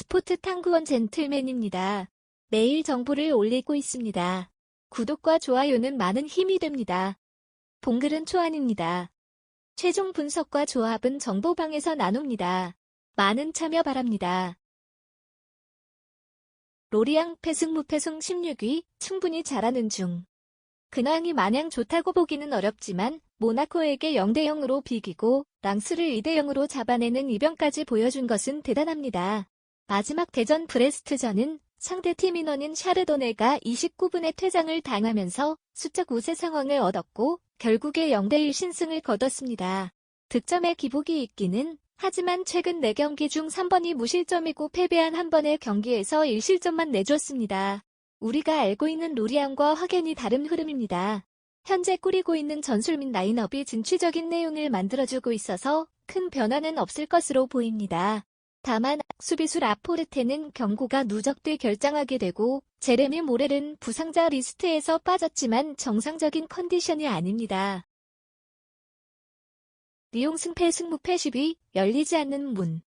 스포트 탐구원 젠틀맨입니다. 매일 정보를 올리고 있습니다. 구독과 좋아요는 많은 힘이 됩니다. 봉글은 초안입니다. 최종 분석과 조합은 정보방에서 나눕니다. 많은 참여 바랍니다. 로리앙 패승 무패승 16위 충분히 잘하는 중. 근황이 마냥 좋다고 보기는 어렵지만 모나코에게 0대0으로 비기고 랑스를 2대0으로 잡아내는 이변까지 보여준 것은 대단합니다. 마지막 대전 브레스트전은 상대팀 인원인 샤르도네가 29분에 퇴장을 당하면서 수적 우세 상황을 얻었고 결국에 0대1 신승을 거뒀습니다. 득점에 기복이 있기는 하지만 최근 4경기 중 3번이 무실점이고 패배한 한 번의 경기에서 1실점만 내줬습니다. 우리가 알고 있는 로리안과 확연히 다른 흐름입니다. 현재 꾸리고 있는 전술 및 라인업이 진취적인 내용을 만들어주고 있어서 큰 변화는 없을 것으로 보입니다. 다만 수비수 라포르테는 경고가 누적돼 결장하게 되고 제레미 모렐은 부상자 리스트에서 빠졌지만 정상적인 컨디션이 아닙니다. 리용 승패 승무패 10위 열리지 않는 문.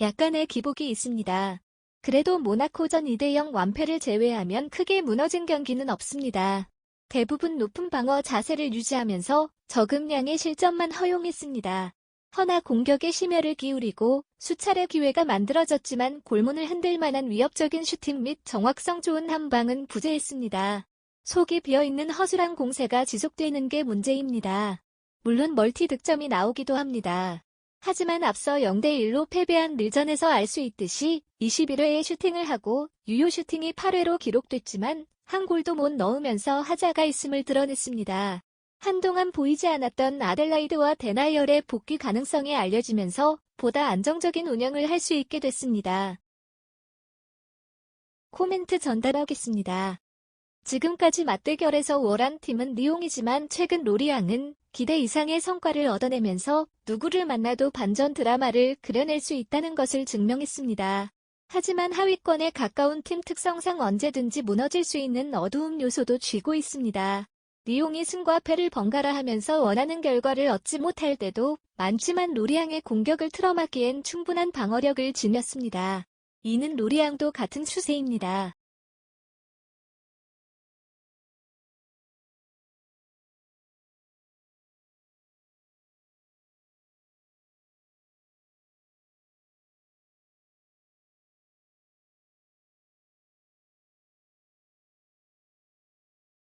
약간의 기복이 있습니다. 그래도 모나코전 2대0 완패를 제외하면 크게 무너진 경기는 없습니다. 대부분 높은 방어 자세를 유지하면서 적음량의 실점만 허용했습니다. 허나 공격에 심혈을 기울이고 수차례 기회가 만들어졌지만 골문을 흔들 만한 위협적인 슈팅 및 정확성 좋은 한 방은 부재했습니다. 속이 비어있는 허술한 공세가 지속되는 게 문제입니다. 물론 멀티 득점이 나오기도 합니다. 하지만 앞서 0대1로 패배한 늘전에서 알 수 있듯이 21회에 슈팅을 하고 유효 슈팅이 8회로 기록됐지만 한 골도 못 넣으면서 하자가 있음을 드러냈습니다. 한동안 보이지 않았던 아델라이드와 데나이얼의 복귀 가능성이 알려지면서 보다 안정적인 운영을 할 수 있게 됐습니다. 코멘트 전달하겠습니다. 지금까지 맞대결에서 월한 팀은 리옹이지만 최근 로리앙은 기대 이상의 성과를 얻어내면서 누구를 만나도 반전 드라마를 그려낼 수 있다는 것을 증명했습니다. 하지만 하위권에 가까운 팀 특성상 언제든지 무너질 수 있는 어두움 요소도 쥐고 있습니다. 리옹이 승과 패를 번갈아 하면서 원하는 결과를 얻지 못할 때도 많지만 로리앙의 공격을 틀어막기엔 충분한 방어력을 지녔습니다. 이는 로리앙도 같은 추세입니다.